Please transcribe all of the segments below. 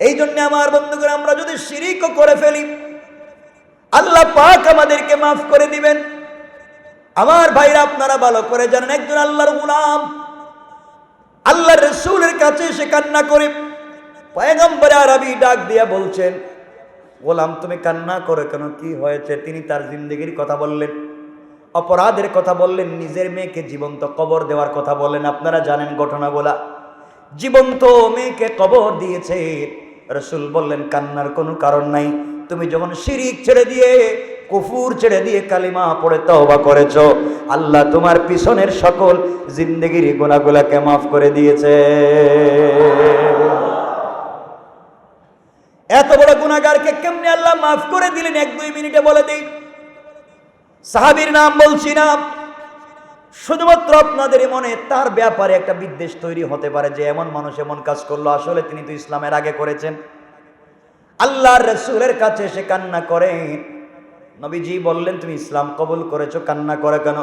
এই জন্য আমার বন্ধুগণ, আমরা যদি শিরিকও করে ফেলি, আল্লাহ পাক আমাদেরকে মাফ করে দিবেন। আমার ভাইরা, আপনারা ভালো করে জানেন, একজন আল্লাহর গুলাম আল্লাহ রসুলের কাছে সে কান্না করে পয়গম্বর আরবি ডাক দিয়া বলছেন, গোলাম, তুমি কান্না করে কেন? কি হয়েছে? তিনি তার জিন্দগির কথা বললেন, অপরাধের কথা বললেন, নিজের মেয়েকে জীবন্ত কবর দেওয়ার কথা বললেন। আপনারা জানেন ঘটনাগুলা। জীবন্ত মেয়েকে কবর দিয়েছে রসুল বললেন, কান্নার কোনো কারণ নাই। তুমি যখন শিরিক ছেড়ে দিয়ে, কুফুর ছেড়ে দিয়ে কালিমা পড়ে তওবা করেছ, আল্লাহ তোমার পিছনের সকল জিন্দগির গুণাগুলাকে মাফ করে দিয়েছে। এত বড় গুণাগারকে কেমনে আল্লাহ মাফ করে দিলেন? এক দুই মিনিটে বলে দিই। সাহাবির নাম বলছি না। শুধুমাত্র আপনাদের মনে তার ব্যাপারে একটা বিদ্বেষ তৈরি হতে পারে যে এমন মানুষ এমন কাজ করল, আসলে তিনি তো ইসলামের আগে করেছেন। আল্লাহর রসুলের কাছে সে কান্না করেন নবীজি বললেন, তুমি ইসলাম কবুল করেছ, কান্না করে কেন?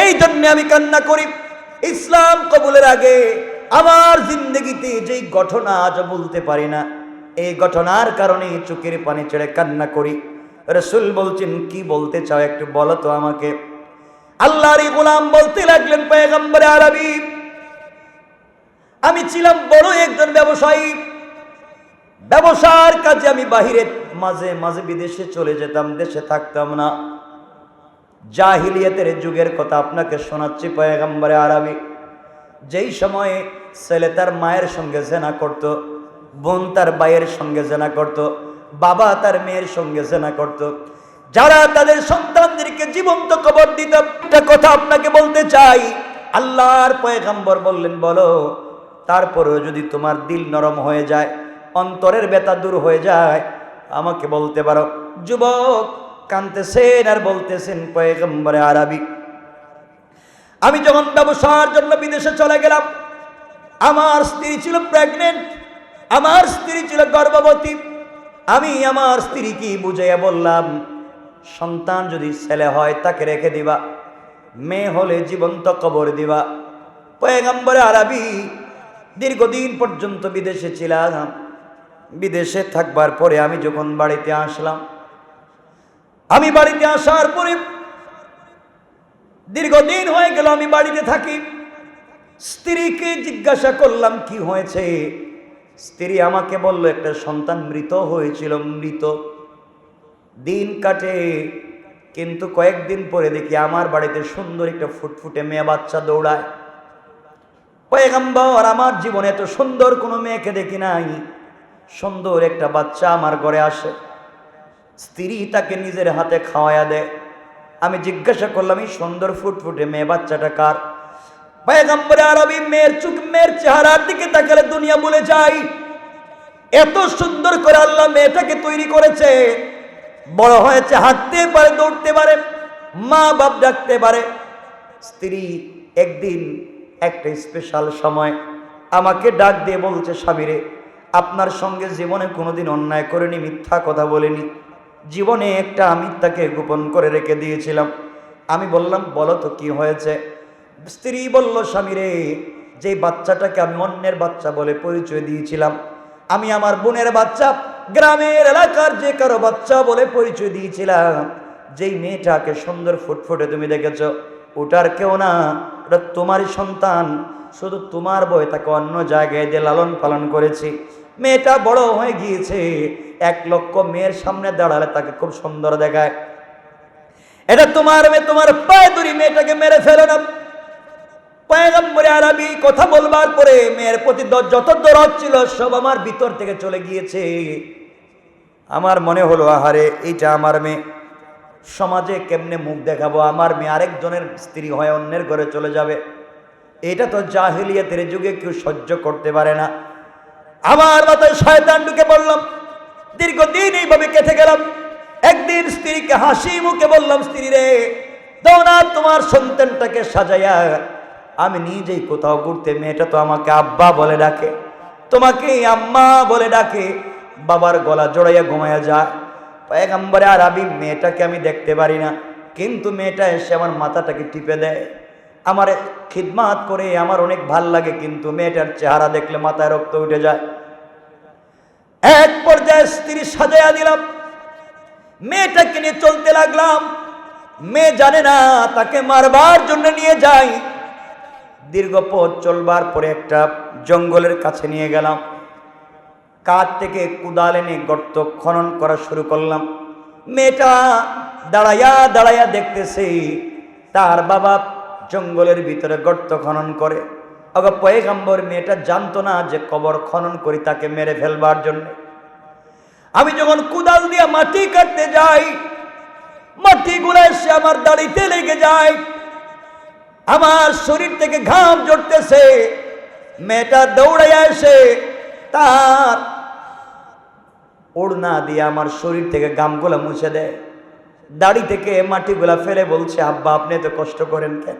এই জন্য আমি কান্না করি। ইসলাম কবুলের আগে আমার জিন্দগিতে যেই ঘটনা আজ বলতে পারি না, এই ঘটনার কারণে চোখের পানি ছেড়ে কান্না করি। রসুল বলছেন, কি বলতে চাও একটু বলো তো আমাকে? আল্লাহরই গোলাম বলতে লাগলেন, পয়গম্বরে আরবি, আমি ছিলাম বড় একজন ব্যবসায়ী। ব্যবসার কাজে আমি বাহিরে, মাঝে মাঝে বিদেশে চলে যেতাম, দেশে থাকতাম না। জাহিলিয়াতের যুগের কথা আপনাকে শোনাচ্ছি, পয়গম্বরে আরবি। যেই সময়ে ছেলে তার মায়ের সঙ্গে জেনা করত, বোন তার ভাইয়ের সঙ্গে জেনা করত বাবা তার মেয়ের সঙ্গে সেনা করত। যারা তাদের সন্তানদেরকে জীবন্ত কবর দিত, একটা কথা আপনাকে বলতে চাই। আল্লাহর পয়গম্বর বললেন, বলো, তারপরেও যদি তোমার দিল নরম হয়ে যায়, অন্তরের ব্যথা দূর হয়ে যায়, আমাকে বলতে পারো। যুবক কানতেছেন আর বলতেছেন, পয়গম্বরে আরবি, আমি যখন ব্যবসার জন্য বিদেশে চলে গেলাম, আমার স্ত্রী ছিল প্রেগনেন্ট আমার স্ত্রী ছিল গর্ভবতী আমি আমার স্ত্রীকে বুঝাইয়া বললাম, সন্তান যদি ছেলে হয় তাকে রেখে দিবা, মেয়ে হলে জীবন্ত কবর দিবা। পয়গম্বরে আরবি, দীর্ঘদিন পর্যন্ত বিদেশে ছিলাম। বিদেশে থাকবার পরে আমি যখন বাড়িতে আসলাম, আমি বাড়িতে আসার পরে দীর্ঘদিন হয়ে গেল আমি বাড়িতে থাকি। স্ত্রীকে জিজ্ঞাসা করলাম, কি হয়েছে? স্ত্রী আমাকে বলল, একটা সন্তান মৃত হয়েছিল, মৃত। দিন কাটে, কিন্তু কয়েকদিন পরে দেখি আমার বাড়িতে সুন্দর একটা ফুটফুটে মেয়ে বাচ্চা দৌড়ায়। পয়গম্বর, আমার জীবনে এত সুন্দর কোনো মেয়েকে দেখি নাই। সুন্দর একটা বাচ্চা আমার ঘরে আসে। স্ত্রী তাকে নিজের হাতে খাওয়ায়া দেয়। আমি জিজ্ঞাসা করলাম, এই সুন্দর ফুটফুটে মেয়ে বাচ্চাটা কার? পয়গম্বরে আরবি মেয়ের চুখ মেয়ের চেহারার দিকে তাকালে দুনিয়া বলে যাই এত সুন্দর করে আল্লাহ মেয়েটাকে তৈরি করেছে। বড় হয়েছে, হাঁটতে পারে, দৌড়তে পারে, মা বাপ ডাকতে পারে। স্ত্রী একদিন একটা স্পেশাল সময় আমাকে ডাক দিয়ে বলছে স্বামীরে আপনার সঙ্গে জীবনে কোনোদিন অন্যায় করেনি, মিথ্যা কথা বলেনি। জীবনে একটা মিথ্যাকে গোপন করে রেখে দিয়েছিলাম। আমি বললাম, বলো তো কি হয়েছে? স্ত্রী বলল স্বামী রে যে বাচ্চাটাকে আমি অন্যের বাচ্চা বলে পরিচয় দিয়েছিলাম, আমি আমার বোনের বাচ্চা, গ্রামের এলাকার যে কারও বাচ্চা বলে পরিচয় দিয়েছিলাম, যেই মেয়েটাকে সুন্দর ফুটফুটে তুমি দেখেছ, ওটার কেউ না, ওটা তোমারই সন্তান, শুধু তোমার বই তাকে অন্য জায়গায় দিয়ে লালন পালন করেছি। মেয়েটা বড় হয়ে গিয়েছে, এক লক্ষ মেয়ের সামনে দাঁড়ালে তাকে খুব সুন্দর দেখায়। এটা তোমার মেয়ে, তোমার পায়ে দড়ি মেয়েটাকে মেরে ফেলো না। পয়গম্বরে আরবি কথা বলবার পরে মেয়ের প্রতি যত দরদ ছিল সব আমার ভিতর থেকে চলে গিয়েছে। আমার মনে হলো, আহারে, এইটা আমার মেয়ে। সমাজে কেমনে মুখ দেখাবো? আমার মেয়ে আরেকজনের স্ত্রী হয়, অন্যের ঘরে চলে যাবে। এটা তো জাহিলিয়াতের যুগে কেউ সহ্য করতে পারে না। আমার মাথায় শয়তান ঢুকে বললাম দীর্ঘদিন এইভাবে কেটে গেলাম। একদিন স্ত্রীকে হাসি মুখে বললাম, স্ত্রী রে না তোমার সন্তানটাকে সাজাইয়া আমি নিজেই কোথাও ঘুরতে, মেয়েটা তো আমাকে আব্বা বলে ডাকে। তোমাকে আম্মা বলে ডাকে। বাবার গলা জড়াইয়া ঘুমাইয়া যায়। পয়গম্বরে, আর আমি মেয়েটাকে আমি দেখতে পারি না। কিন্তু মেয়েটা এসে আমার মাথাটাকে টিপে দেয়। আমার খিদমাত করে আমার অনেক ভালো লাগে, কিন্তু মেয়েটার চেহারা দেখলে মাথায় রক্ত উঠে যায়। এক পর্যায়ে স্ত্রী সাজাইয়া দিলাম। মেয়েটাকে নিয়ে চলতে লাগলাম। মেয়ে জানে না, তাকে মারবার জন্য নিয়ে যাই। দীর্ঘ পথ চলবার পরে একটা জঙ্গলের কাছে নিয়ে গেলাম। কাঠ থেকে কুদাল এনে গর্ত খনন করা শুরু করলাম। মেয়েটা দাঁড়াইয়া দাঁড়াইয়া দেখতেছে তার বাবা জঙ্গলের ভিতরে গর্ত খনন করে। আগে পয়েগাম্বর, মেয়েটা জানতো না যে কবর খনন করি তাকে মেরে ফেলবার জন্য। আমি যখন কুদাল দিয়ে মাটি কাটতে যাই মাটিগুলো এসে আমার দাড়িতে লেগে যায়। আমার শরীর থেকে ঘাম জড়তেছে। মেয়েটা দৌড়াইয়া এসে তার ওড়না দিয়ে আমার শরীর থেকে গামগুলো মুছে দেয়। দাড়ি থেকে মাটিগুলা ফেলে বলছে, আব্বা, আপনি এত কষ্ট করেন কেন?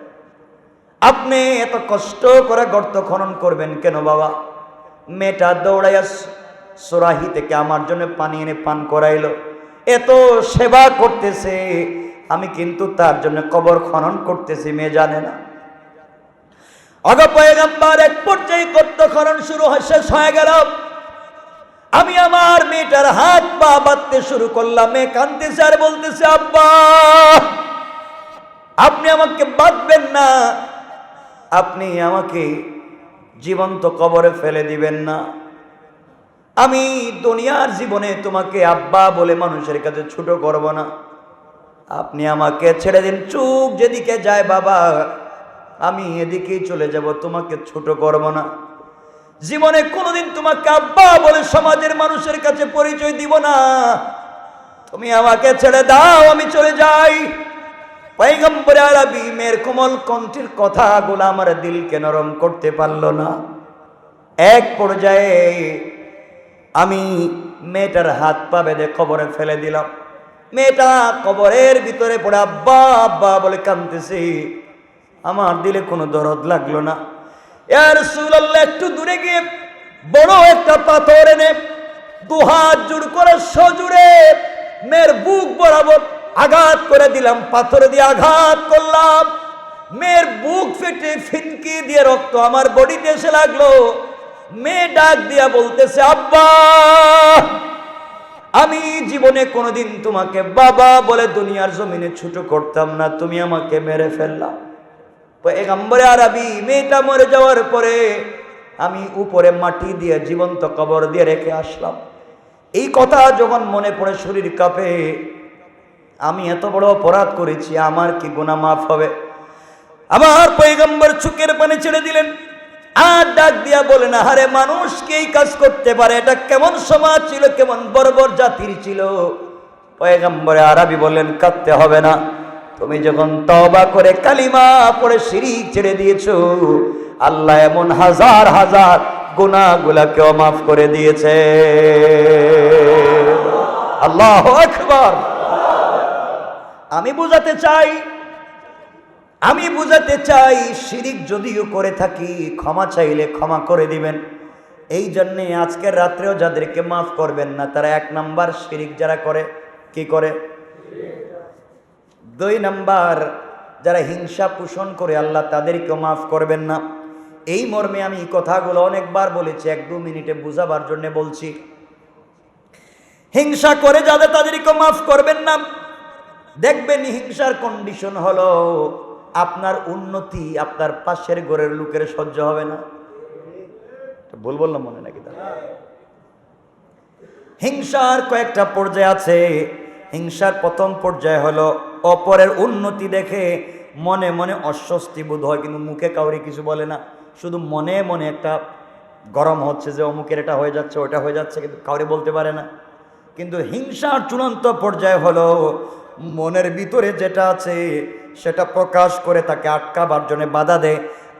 আপনি এত কষ্ট করে গর্ত খনন করবেন কেন বাবা? মেয়েটা দৌড়াইয়া সোরাহি থেকে আমার জন্য পানি এনে পান করাইলো। এত সেবা করতেছে। আমি কিন্তু তার জন্য কবর খনন করতেছি, মেয়ে জানে না। অগপয়গাম্বার এক পর্যায়ে গর্ত খনন শুরু হয়, শেষ হয়ে গেল। আমি আমার মেয়েটার হাত পা বাঁধতে শুরু করলাম, মেয়ে কান্দতেছে আর বলতেছে, আব্বা, আপনি আমাকে বাঁধবেন না। আপনি আমাকে জীবন্ত কবরে ফেলে দিবেন না। আমি দুনিয়ার জীবনে তোমাকে আব্বা বলে মানুষের কাছে ছোট করব না। আপনি আমাকে ছেড়ে দিন, চুপ যেদিকে যায় বাবা। আমি এদিকেই চলে যাব, তোমাকে ছোট করব না। জীবনে কোনোদিন তোমাকে আব্বা বলে সমাজের মানুষের কাছে পরিচয় দিব না। তুমি আমাকে ছেড়ে দাও, আমি চলে যাই। পৈগম্বর আরবি মেয়ের কোমল কণ্ঠের কথাগুলো আমার দিলকে নরম করতে পারল না। এক পর্যায়ে আমি মেয়েটার হাত পা বেঁধে খবরে ফেলে দিলাম। মেয়েটা কবরের ভিতরে পড়ে, আব্বা আব্বা বলে কাঁদতেছি। আমার দিলে কোনো দরদ লাগল না। এর সুল্লাহ একটু দূরে গিয়ে বড় একটা পাথর এনে দুহাত জোর করে সজুড়ে মেয়ের বুক বরাবর আঘাত করে দিলাম, পাথর দিয়ে আঘাত করলাম। মেয়ের বুক ফেটে ফিনকি দিয়ে রক্ত আমার বডিতে এসে লাগল। মেয়ে ডাক দিয়া বলতেছে, আব্বা আমি জীবনে কোনোদিন তোমাকে বাবা বলে দুনিয়ার জমিনে ছোট করতাম না, তুমি আমাকে মেরে ফেললাম এগাম্বরে আরবি, মেয়েটা মরে যাওয়ার পরে আমি উপরে মাটি দিয়ে জীবন্ত কবর দিয়ে রেখে আসলাম। এই কথা যখন মনে পড়ে শরীর কাঁপে, আমি এত বড় অপরাধ করেছি, আমার কি গুণা মাফ হবে? আমার পৈগম্বর চুকের পানি ছেড়ে দিলেন। আর ডাক দিয়া বলে না হারে মানুষ কি কাজ করতে পারে? এটা কেমন সমাজ ছিল, কেমন বর্বর জাতির ছিল? পয়গম্বরে আরবি বললেন, কাঁদতে হবে না। তুমি যখন তবা করে কালিমা পড়ে শিরিক ছেড়ে দিয়েছ, আল্লাহ এমন হাজার হাজার গুনাহগুলাকেও মাফ করে দিয়েছে। আল্লাহ আমি বুঝাতে চাই আমি বুঝাতে চাই, শিরিক যদিও করে থাকি, ক্ষমা চাইলে ক্ষমা করে দিবেন। এই জন্যে আজকের রাত্রেও যাদেরকে মাফ করবেন না, তারা এক নাম্বার শিরিক যারা করে, কি করে? দুই নাম্বার, যারা হিংসা পোষণ করে, আল্লাহ তাদেরকেও মাফ করবেন না। এই মর্মে আমি কথাগুলো অনেকবার বলেছি, এক দু মিনিটে বুঝাবার জন্য বলছি। হিংসা করে যাদের তাদেরকে মাফ করবেন না। দেখবেন হিংসার কন্ডিশন হলো আপনার উন্নতি আপনার পাশের ঘরের লোকের সহ্য হবে না। ভুল বললাম মনে নাকি হিংসার কয়েকটা পর্যায় আছে। হিংসার প্রথম পর্যায় হলো অপরের উন্নতি দেখে মনে মনে অস্বস্তি বোধ হয়, কিন্তু মুখে কাউরি কিছু বলে না। শুধু মনে মনে একটা গরম হচ্ছে যে অমুকের এটা হয়ে যাচ্ছে, ওটা হয়ে যাচ্ছে, কিন্তু কাউরে বলতে পারে না। কিন্তু হিংসার চূড়ান্ত পর্যায় হলো মনের ভিতরে যেটা আছে সেটা প্রকাশ করে তাকে আটকাবার জন্য বাধা দেয়।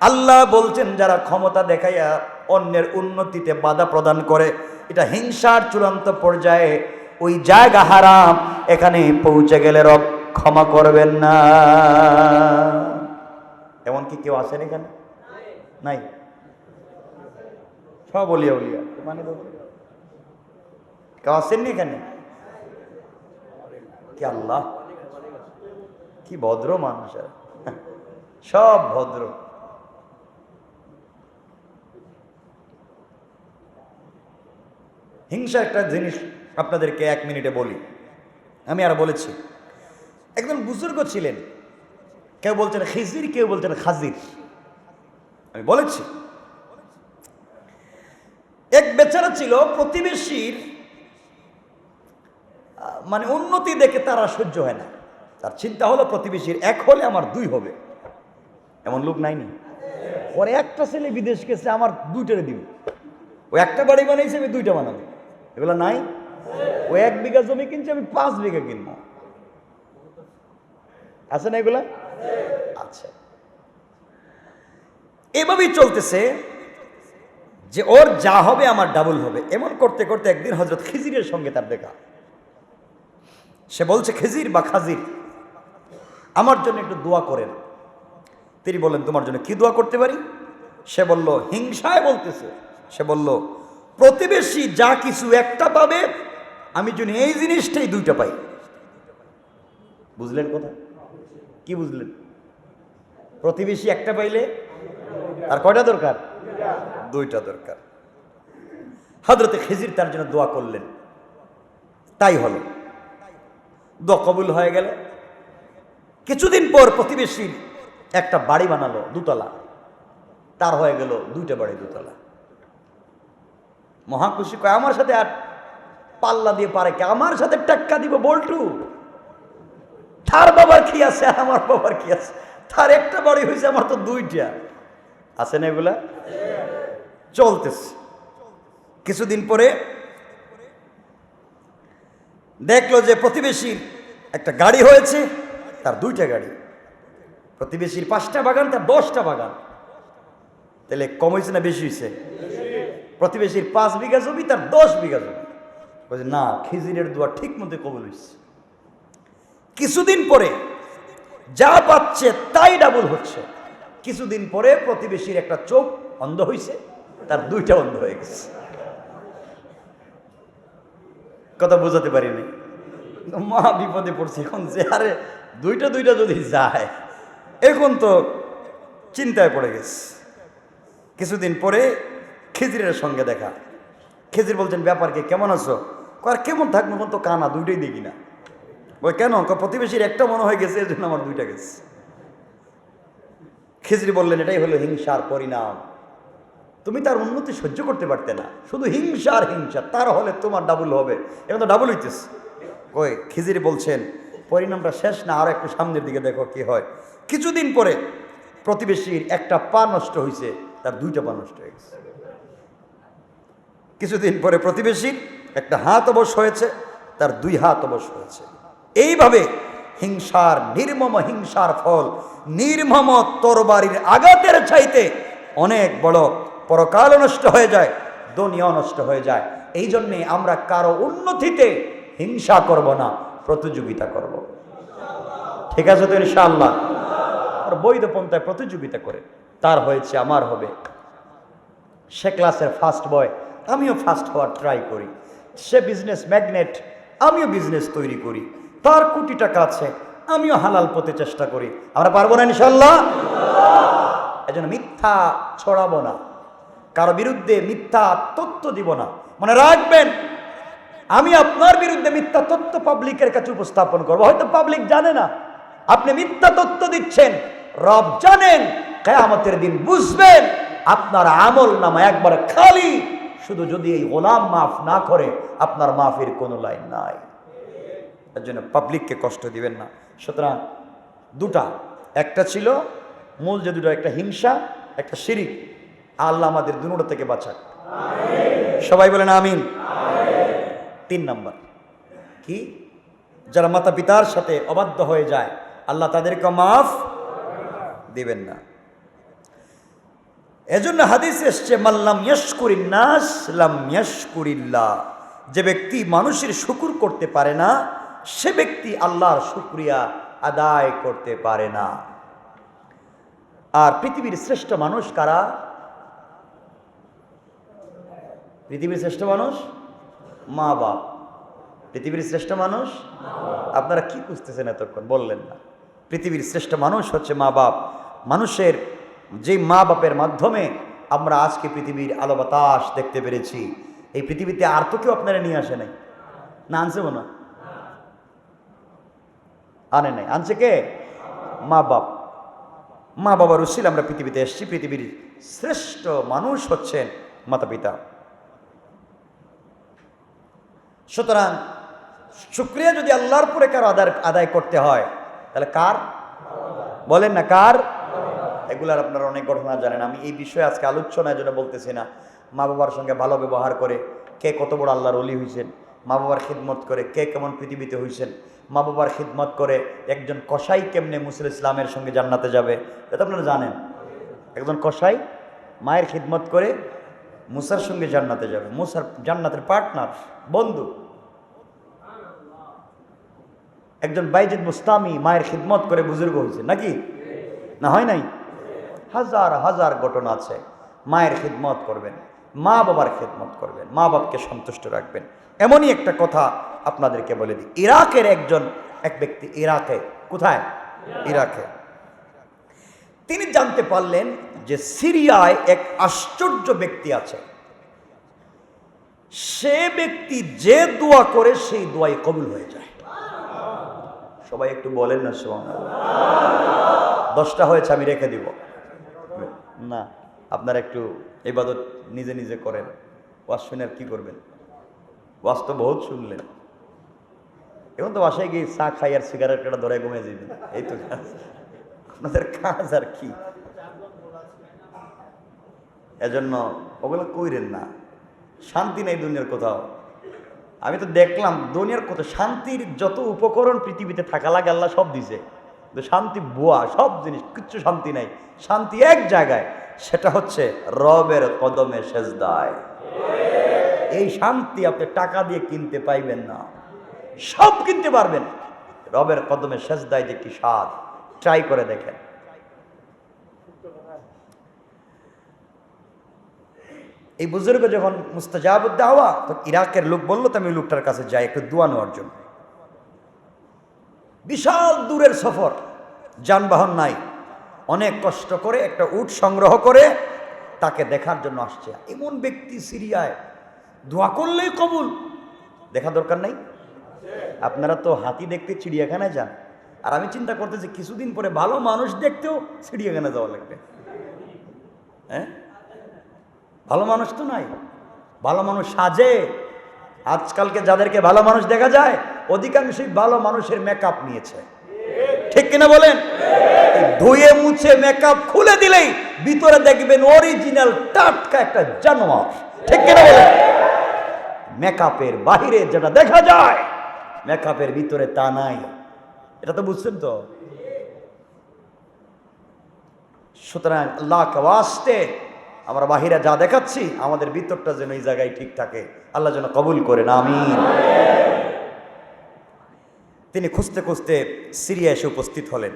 আল্লাহ বলছেন, যারা ক্ষমতা দেখাইয়া অন্যের উন্নতিতে বাধা প্রদান করে, এটা হিংসার চূড়ান্ত পর্যায়ে ওই জায়গা হারাম, এখানে পৌঁছে গেলে রব ক্ষমা করবেন না। এমন কি কেউ আসেন এখানে? নাই? সব বলিয়া বলিয়া মানে কেউ আসেননি এখানে? কি আল্লাহ? কি ভদ্র মানুষ আর সব ভদ্র। হিংসা একটা জিনিস আপনাদেরকে এক মিনিটে বলি। আমি আর বলেছি। একজন বুজুর্গ ছিলেন। কেউ বলছেন খিজির, কেউ বলছেন খাজির। আমি বলেছি। এক বেচারা ছিল প্রতিবেশীর মানে উন্নতি দেখে তারা সহ্য হয় না। তার চিন্তা হলো প্রতিবেশীর এক হলে আমার দুই হবে। এমন লোক নাইনি ওর একটা ছেলে বিদেশ গেছে, আমার দুইটারে দিব। ও একটা বাড়ি বানাইছে, আমি দুইটা বানাবো। এগুলো নাই? ও এক বিঘা জমি কিনছে, আমি পাঁচ বিঘা কিনবো। আছে না এগুলা? আচ্ছা এভাবেই চলতেছে যে ওর যা হবে আমার ডাবল হবে। এমন করতে করতে একদিন হজরত খিজিরের সঙ্গে তার দেখা। সে বলছে, খিজির বা খাজির? আমার জন্য একটু দোয়া করেন। তিনি বললেন, তোমার জন্য কি দোয়া করতে পারি? সে বলল, হিংসায় বলতেছে। সে বলল, প্রতিবেশী যা কিছু একটা পাবে, আমি যেন এই জিনিসটাই দুইটা পাই। বুঝলেন কথা? কি বুঝলেন? প্রতিবেশী একটা পাইলে আর কয়টা দরকার? দুইটা দরকার। হজরতে খেজির তার জন্য দোয়া করলেন। তাই হলো। দোয়া কবুল হয়ে গেল। কিছুদিন পর প্রতিবেশীর একটা বাড়ি বানালো, দুতলা। তার হয়ে গেল দুইটা বাড়ি, দুতলা। মহাখুশি কয়, আমার সাথে আর পাল্লা দিয়ে পারে কি? আমার সাথে টাক্কা দিব, বল্টু। তার বাবার কি আছে? আমার বাবার কি আছে? তার একটা বাড়ি হয়েছে আমার তো দুইটা। আছে না এগুলা? চলতেছে। কিছুদিন পরে দেখল যে প্রতিবেশীর একটা গাড়ি হয়েছে। তার দুইটা গাড়ি। প্রতিবেশীর পাঁচটা বাগান, তার দশটা বাগান। তাহলে কম হয়েছে না বেশি হয়েছে প্রতিবেশীর পাঁচ বিঘা জমি, তার দশ বিঘা জমি। বলছে, না, খিজিরের দোয়া ঠিক মতো কবল হয়েছে কিছুদিন পরে যা পাচ্ছে তাই ডাবল হচ্ছে। কিছুদিন পরে প্রতিবেশীর একটা চোখ অন্ধ হয়েছে তার দুইটা অন্ধ হয়ে গেছে। কথা বোঝাতে পারিনি। মহা বিপদে পড়ছে। এখন যে আরে দুইটা দুইটা যদি যায়, এখন তো চিন্তায় পড়ে গেছে। কিছুদিন পরে খেজিরের সঙ্গে দেখা। খেজির বলছেন, ব্যাপারকে কেমন আছো? আর কেমন থাকব? তো কানা, দুইটাই দেখি না। ওই কেন? প্রতিবেশীর একটা মনে হয়ে গেছে এর জন্য আমার দুইটা গেছে। খিচড়ি বললেন, এটাই হলো হিংসার পরিণাম। তুমি তার উন্নতি সহ্য করতে পারতে না। শুধু হিংসা আর হিংসা, তার হলে তোমার ডাবল হবে। এখন তো ডাবল হইতেছে। কই খিজিরি বলছেন, পরিণামটা শেষ না, আরও একটু সামনের দিকে দেখো কি হয়। কিছুদিন পরে প্রতিবেশীর একটা পা নষ্ট হয়েছে তার দুইটা পা নষ্ট হয়ে গেছে। কিছুদিন পরে প্রতিবেশীর একটা হাত অবশ্য হয়েছে, তার দুই হাত অবশ্য হয়েছে। এইভাবে হিংসার, নির্মম হিংসার ফল, নির্মম তরবারির আঘাতের চাইতে অনেক বড় পরকাল নষ্ট হয়ে যায় দুনিয়া নষ্ট হয়ে যায়। এই জন্যে আমরা কারও উন্নতিতে হিংসা করব না, প্রতিযোগিতা করব। ঠিক আছে তো ইনশাআল্লাহ? আর বৈধ পন্থায় প্রতিযোগিতা করে, তার হয়েছে, আমার হবে। সে ক্লাসের ফার্স্ট বয় আমিও ফার্স্ট হওয়ার ট্রাই করি। সে বিজনেস ম্যাগনেট আমিও বিজনেস তৈরি করি। তার কোটি টাকা আছে, আমিও হালাল পথে চেষ্টা করি। আমরা পারব না ইনশাল্লাহ এই জন্য মিথ্যা ছড়াবো না। কারও বিরুদ্ধে মিথ্যা তথ্য দিব না। মনে রাখবেন আমি আপনার বিরুদ্ধে মিথ্যা তথ্য পাবলিকের কাছে উপস্থাপন করব। হয়তো পাবলিক জানে না। আপনি মিথ্যা তথ্য দিচ্ছেন। রব জানেন, কেয়ামতের দিন বুঝবেন। আপনার আমল নামা একবার খালি। শুধু যদি এই গোলাম মাফ না করে, আপনার মাফের কোনো লাইন নাই। এর জন্য পাবলিককে কষ্ট দিবেন না। সুতরাং দুটা, একটা ছিল মূল যে দুটো, একটা হিংসা, একটা শিরিক। আল্লাহ আমাদের দুটো থেকে বাঁচাক। সবাই বলেন আমিন। তিন নম্বর। কি? যারা মাতা পিতার সাথে অবাধ্য হয়ে যায়, আল্লাহ তাদেরকে মাফ দিবেন না। এজন্য হাদিস এসছে মাল্লাম লাম ইয়াশকুরিল্লাহ। যে ব্যক্তি মানুষের শুকুর করতে পারে না, সে ব্যক্তি আল্লাহর শুক্রিয়া আদায় করতে পারে না। আর পৃথিবীর শ্রেষ্ঠ মানুষ কারা? পৃথিবীর শ্রেষ্ঠ মানুষ মা বাপ। পৃথিবীর শ্রেষ্ঠ মানুষ? আপনারা কি বুঝতেছেন এতক্ষণ? বললেন না। পৃথিবীর শ্রেষ্ঠ মানুষ হচ্ছে মা বাপ। মানুষের যে মা বাপের মাধ্যমে আমরা আজকে পৃথিবীর আলো বাতাস দেখতে পেরেছি, এই পৃথিবীতে আর তো কেউ আপনারা নিয়ে আসে নাই। না, আনছে মনে আনে নাই। আনছে কে? মা বাপ। মা বাবার উচিল আমরা পৃথিবীতে এসেছি। পৃথিবীর শ্রেষ্ঠ মানুষ হচ্ছেন মাতা পিতা সুতরাং শুক্রিয়া যদি আল্লাহর পরে কারও আদায় আদায় করতে হয়, তাহলে কার? বলেন না, কার? এগুলার আপনারা অনেক ঘটনা জানেন। আমি এই বিষয়ে আজকে আলোচনার জন্য বলতেছি না। মা বাবার সঙ্গে ভালো ব্যবহার করে কে কত বড় আল্লাহর অলি হয়েছেন মা বাবার খিদমত করে কে কেমন পৃথিবীতে হয়েছেন মা বাবার খিদমত করে একজন কসাই কেমনে মুসুল ইসলামের সঙ্গে জান্নাতে যাবে, এটা আপনারা জানেন। একজন কসাই মায়ের খিদমত করে মুসার সঙ্গে জান্নাতে যাবে। মুসার জান্নাতের পার্টনার বন্ধু। একজন বাইজিদ মুস্তামি মায়ের খিদমত করে বুজুর্গ হয়েছে, নাকি? না, হয় নাই? হাজার হাজার ঘটনা আছে, মায়ের খিদমত করবেন, মা বাবার খিদমত করবেন, মা বাপকে সন্তুষ্ট রাখবেন। এমনই একটা কথা আপনাদেরকে বলে দিই। ইরাকের একজন, এক ব্যক্তি ইরাকে, কোথায়? ইরাকে। তিনি জানতে পারলেন যে সিরিয়ায় এক আশ্চর্য ব্যক্তি আছে। সে ব্যক্তি যে দোয়া করে, সেই দোয়াই কবুল হয়ে যায়। সবাই একটু বলেন না সোহান দশটা হয়েছে, আমি রেখে দিব। না, আপনারা একটু ইবাদত নিজে নিজে করেন। ওয়াজ শুনে আর কি করবেন? ওয়াজ তো বহুত শুনলেন। এখন তো বাসায় গিয়ে চা খাই আর সিগারেট কেটা ধরে ঘুমিয়ে যাবেন এই তো কাজ। আপনাদের কাজ আর কি? এজন্য ওগুলো কইরেন না। শান্তি নেই দুনিয়ার কোথাও। আমি তো দেখলাম দুনিয়ার কত শান্তির যত উপকরণ পৃথিবীতে থাকা লাগে, আল্লাহ সব দিছে। শান্তি বোয়া, সব জিনিস, কিচ্ছু শান্তি নাই। শান্তি এক জায়গায়, সেটা হচ্ছে রবের কদমে সেজদায়। এই শান্তি আপনি টাকা দিয়ে কিনতে পাইবেন না। সব কিনতে পারবেন। রবের কদমে সেজদায় যে কি স্বাদ। ট্রাই করে দেখেন। এই বুজুর্গ যখন মুস্তাজাবুদ্দাওয়া তো ইরাকের লোক বলল তো আমি লোকটার কাছে যাই, একটু দোয়া নেওয়ার জন্য। বিশাল দূরের সফর, যানবাহন নাই। অনেক কষ্ট করে একটা উট সংগ্রহ করে তাকে দেখার জন্য আসছে। এমন ব্যক্তি সিরিয়ায়, দোয়া করলেই কবুল। দেখা দরকার নাই? আপনারা তো হাতি দেখতে চিড়িয়াখানায় যান। আর আমি চিন্তা করতেছি, কিছুদিন পরে ভালো মানুষ দেখতেও চিড়িয়াখানায় যাওয়া লাগবে। হ্যাঁ? ভালো মানুষ তো নাই। ভালো মানুষ সাজে। আজকালকে যাদেরকে ভালো মানুষ দেখা যায়, অধিকাংশই ভালো মানুষের মেকআপ নিয়েছে। ঠিক কিনা বলেন? ধুয়ে মুছে মেকআপ খুলে দিলেই ভিতরে দেখবেন অরিজিনাল টাটকা একটা জানোয়ার। ঠিক কিনা বলেন? মেকআপের বাহিরে যেটা দেখা যায় মেকআপের ভিতরে তা নাই। এটা তো বুঝছেন তো? সুতরাং আল্লাহকে ওয়াস্তে আমরা বাহিরে যা দেখাচ্ছি, আমাদের ভিতরটা যেন এই জায়গায় ঠিক থাকে। আল্লাহ যেন কবুল করেন, আমিন। তিনি খুঁজতে খুঁজতে সিরিয়া এসে উপস্থিত হলেন।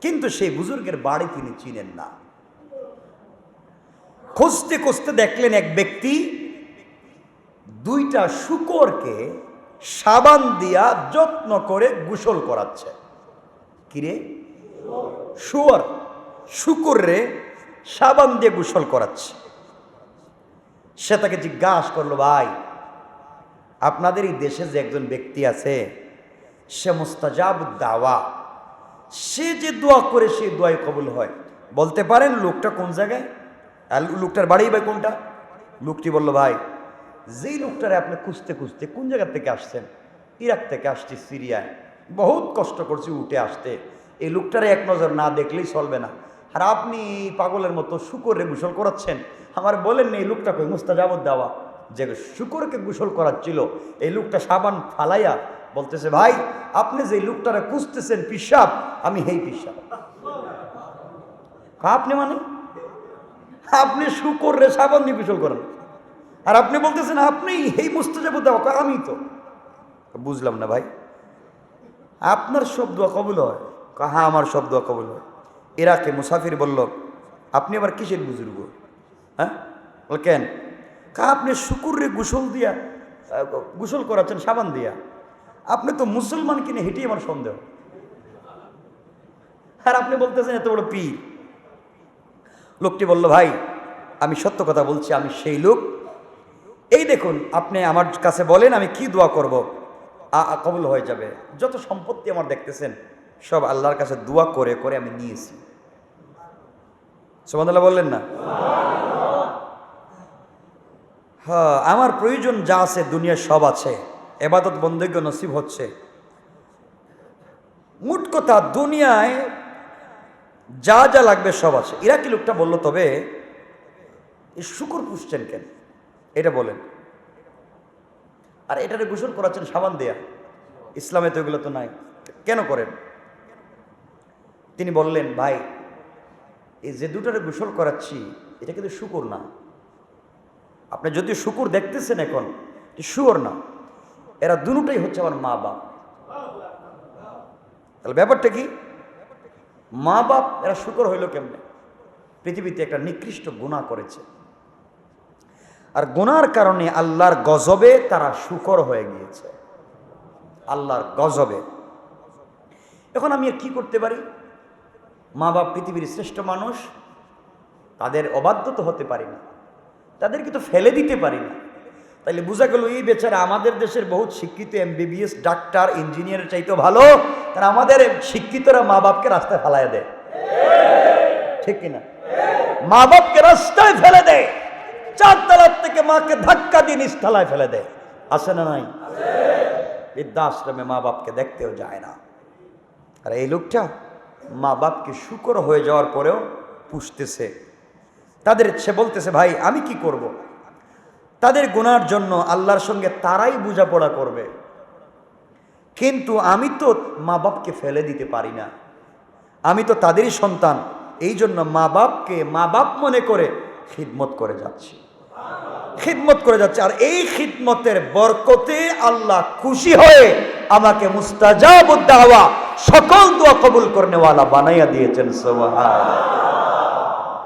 কিন্তু সেই বুজুর্গের বাড়ি তিনি চিনেন না। খুঁজতে খুঁজতে দেখলেন এক ব্যক্তি দুইটা শুকরকে সাবান দিয়া যত্ন করে গোসল করাচ্ছে। কিরে শুয়ার। শুকুরে সাবান দিয়ে গোসল করাচ্ছে। সে তাকে জিজ্ঞাসা করল, ভাই, আপনাদের এই দেশে যে একজন ব্যক্তি আছে, সে মুস্তাজাব দাওয়া সে যে দোয়া করে সেই দোয়াই কবুল হয়। বলতে পারেন লোকটা কোন জায়গায়? লোকটার বাড়ি ভাই কোনটা? লোকটি বলল, ভাই, যেই লোকটারে আপনি খুঁজতে খুঁজতে কোন জায়গা থেকে আসছেন? ইরাক থেকে আসছি, সিরিয়ায়। বহুত কষ্ট করছি উঠে আসতে। এই লোকটারে এক নজর না দেখলেই চলবে না। আর আপনি পাগলের মতো শুকরে গোসল করাচ্ছেন। আমার বলেন এই লোকটা কই মুস্তাজাবত দেওয়া যে শুকরকে গোসল করাচ্ছিল এই লোকটা সাবান ফালাইয়া বলতেছে ভাই আপনি যে লোকটারে খুঁজতেছেন পিসাব আমি হেই পিসাব। আপনি মানে? আপনি শুকর রে সাবান দিয়ে গোসল করেন। আর আপনি বলতেছেন আপনি এই মুস্তাজাবত দেওয়া আমি তো। বুঝলাম না ভাই। আপনার সব কবুল হয়। কয়, হ্যাঁ আমার সব কবুল হয়। ইরাকে মুসাফির বলল, আপনি আবার কিসের বুজুর্গ? হ্যাঁ? কেন? কা, আপনি শুকুরে গোসল দিয়া, গোসল করাচ্ছেন, সাবান দিয়া। আপনি তো মুসলমান কিনে হেঁটেই আমার সন্দেহ। আর আপনি বলতেছেন এত বড় পীর। লোকটি বলল, ভাই, আমি সত্য কথা বলছি, আমি সেই লোক। এই দেখুন, আপনি আমার কাছে বলেন, আমি কি দোয়া করব? আ- হয়ে যাবে। যত সম্পত্তি আমার দেখতেছেন সব আল্লাহর কাছে দোয়া করে করে আমি নিয়েছি। সুমাদাল্লাহ বললেন না? হ্যাঁ আমার প্রয়োজন যা আছে, দুনিয়ার সব আছে। এবাদত বন্দীগ্য নসিব হচ্ছে। মোট কথা, দুনিয়ায় যা যা লাগবে সব আছে। ইরাকি লোকটা বলল, তবে শুকুর পুষছেন কেন? এটা বলেন। আর এটারে গোসল করাচ্ছেন সাবান দেয়া। ইসলামে তো এগুলো তো নাই। কেন করেন? তিনি বললেন, ভাই, এই যে দুটারে গোসল করাচ্ছি, এটা কিন্তু শুকুর না। আপনি যদি শুকুর দেখতেছেন এখন শুয়োর না। এরা দুটাই হচ্ছে আমার মা বাপ। তাহলে ব্যাপারটা কি? মা বাপ, এরা শুকর হইল কেমনে? পৃথিবীতে একটা নিকৃষ্ট গুণা করেছে। আর গুনার কারণে আল্লাহর গজবে তারা শুকর হয়ে গিয়েছে। আল্লাহর গজবে। এখন আমি কি করতে পারি? মা বাপ পৃথিবীর শ্রেষ্ঠ মানুষ তাদের অবাধ্য তো হতে পারি না। তাদেরকে তো ফেলে দিতে পারি না। তাইলে বোঝা গেল এই বেচারা আমাদের দেশের বহুত শিক্ষিত এমবিবিএস ডাক্তার ইঞ্জিনিয়ারের চাইতে ভালো তারা আমাদের শিক্ষিতরা মা বাপকে রাস্তায় ফেলায় দেয়। ঠিক কিনা? মা বাপকে রাস্তায় ফেলে দেয়। চার তলার থেকে মাকে ধাক্কা দিয়ে নিচতলায় ফেলে দেয়। আছে না নাই? বৃদ্ধাশ্রমে মা বাপকে দেখতেও যায় না। আর এই লোকটা মা বাপকে শুকর হয়ে যাওয়ার পরেও পুষতেছে। তাদের সে বলতেছে, ভাই, আমি কি করব। তাদের গুনার জন্য আল্লাহর সঙ্গে তারাই বোঝাপড়া করবে। কিন্তু আমি তো মা বাপকে ফেলে দিতে পারি না। আমি তো তাদেরই সন্তান। এই জন্য মা বাপকে মা বাপ মনে করে খিদমত করে যাচ্ছি। খিদমত করে যাচ্ছে। আর এই খিদমতের বরকতে আল্লাহ খুশি হয়ে আমাকে মুস্তাজাব দাওয়া, সকল দোয়া কবুল করনেওয়ালা বানাইয়া দিয়েছেন সোহান